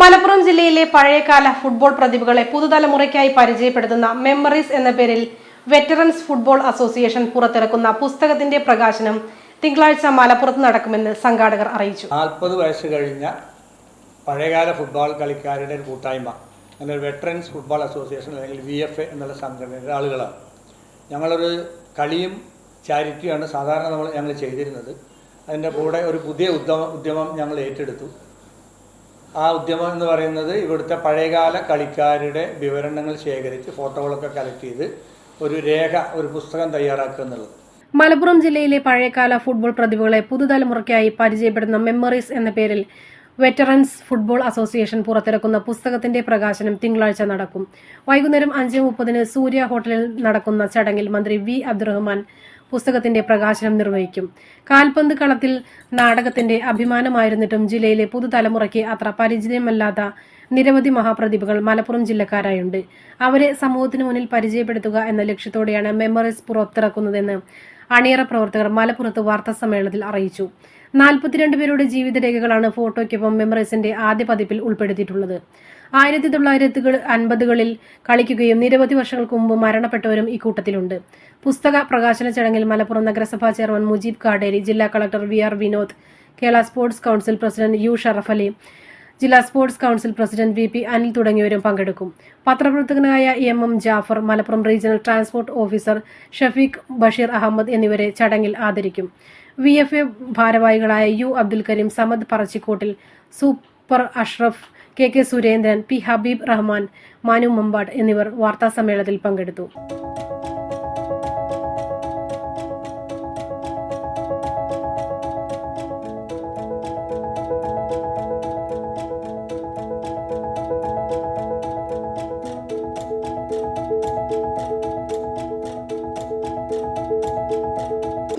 മലപ്പുറം ജില്ലയിലെ പഴയകാല ഫുട്ബോൾ പ്രതിഭകളെ പുതുതലമുറയ്ക്കായി പരിചയപ്പെടുത്തുന്ന മെമ്മറീസ് എന്ന പേരിൽ വെറ്ററൻസ് ഫുട്ബോൾ അസോസിയേഷൻ പുറത്തിറക്കുന്ന പുസ്തകത്തിന്റെ പ്രകാശനം തിങ്കളാഴ്ച മലപ്പുറത്ത് നടക്കുമെന്ന് സംഘാടകർ അറിയിച്ചു. നാൽപ്പത് വയസ്സ് കഴിഞ്ഞ പഴയകാല ഫുട്ബോൾ കളിക്കാരുടെ ഒരു കൂട്ടായ്മ അങ്ങനെ വെറ്ററൻസ് ഫുട്ബോൾ അസോസിയേഷൻ അല്ലെങ്കിൽ വി എഫ് എ എന്നുള്ള സംഘടനയുടെ ആളുകളാണ് ഞങ്ങളൊരു കളിയും ചാരിറ്റിയാണ് സാധാരണ നമ്മൾ ഞങ്ങൾ ചെയ്തിരുന്നത്. അതിന്റെ കൂടെ ഒരു പുതിയ ഉദ്യമം ഉദ്യമം ഞങ്ങൾ ഏറ്റെടുത്തു. ആ ഉദ്യമം എന്ന് പറയുന്നത് ഇവിടുത്തെ പഴയകാല കളിക്കാരുടെ വിവരണങ്ങൾ ശേഖരിച്ച് ഫോട്ടോകളൊക്കെ കളക്ട് ചെയ്ത് ഒരു രേഖ ഒരു പുസ്തകം തയ്യാറാക്കുക എന്നുള്ളത്. മലപ്പുറം ജില്ലയിലെ പഴയകാല ഫുട്ബോൾ പ്രതിഭകളെ പുതുതലമുറയ്ക്കായി പരിചയപ്പെടുന്ന മെമ്മറീസ് എന്ന പേരിൽ വെറ്ററൻസ് ഫുട്ബോൾ അസോസിയേഷൻ പുറത്തിറക്കുന്ന പുസ്തകത്തിന്റെ പ്രകാശനം തിങ്കളാഴ്ച നടക്കും. വൈകുന്നേരം അഞ്ച് മുപ്പതിന് സൂര്യ ഹോട്ടലിൽ നടക്കുന്ന ചടങ്ങിൽ മന്ത്രി വി അബ്ദുറഹ്മാൻ പുസ്തകത്തിന്റെ പ്രകാശനം നിർവഹിക്കും. കാൽപന്ത് കളത്തിൽ നാടകത്തിന്റെ അഭിമാനമായിരുന്നിട്ടും ജില്ലയിലെ പുതുതലമുറയ്ക്ക് അത്ര പരിചയമല്ലാത്ത നിരവധി മഹാപ്രതിഭകൾ മലപ്പുറം ജില്ലക്കാരായുണ്ട്. അവരെ സമൂഹത്തിന് മുന്നിൽ പരിചയപ്പെടുത്തുക എന്ന ലക്ഷ്യത്തോടെയാണ് മെമ്മറീസ് പുറത്തിറക്കുന്നതെന്ന് അണിയറ പ്രവർത്തകർ മലപ്പുറത്ത് വാർത്താ സമ്മേളനത്തിൽ അറിയിച്ചു. നാൽപ്പത്തിരണ്ട് പേരുടെ ജീവിതരേഖകളാണ് ഫോട്ടോയ്ക്കൊപ്പം മെമ്മറീസിന്റെ ആദ്യ പതിപ്പിൽ ഉൾപ്പെടുത്തിയിട്ടുള്ളത്. ആയിരത്തി തൊള്ളായിരത്തി അൻപതുകളിൽ കളിക്കുകയും നിരവധി വർഷങ്ങൾക്ക് മുമ്പ് മരണപ്പെട്ടവരും ഇക്കൂട്ടത്തിലുണ്ട് പുസ്തക പ്രകാശന ചടങ്ങിൽ മലപ്പുറം നഗരസഭാ ചെയർമാൻ മുജീബ് കാടേരി ജില്ലാ collector V R Vinod Kerala sports council president U Sharaf Ali ജില്ലാ sports council president V P Anil തുടങ്ങിയവരും പങ്കെടുക്കും. പത്രപ്രവർത്തകനായ M M Jafar Malappuram regional transport officer Shafeeq Basheer Ahammed എന്നിവരെ ചടങ്ങിൽ ആദരിക്കും. വി എഫ് എ ഭാരവാഹികളായ U Abdul Kareem Samad Parachikottil super Ashraf K K Surendran P Habeeb Rahman Manu Mambad എന്നിവർ വാർത്താസമ്മേളനത്തിൽ പങ്കെടുത്തു.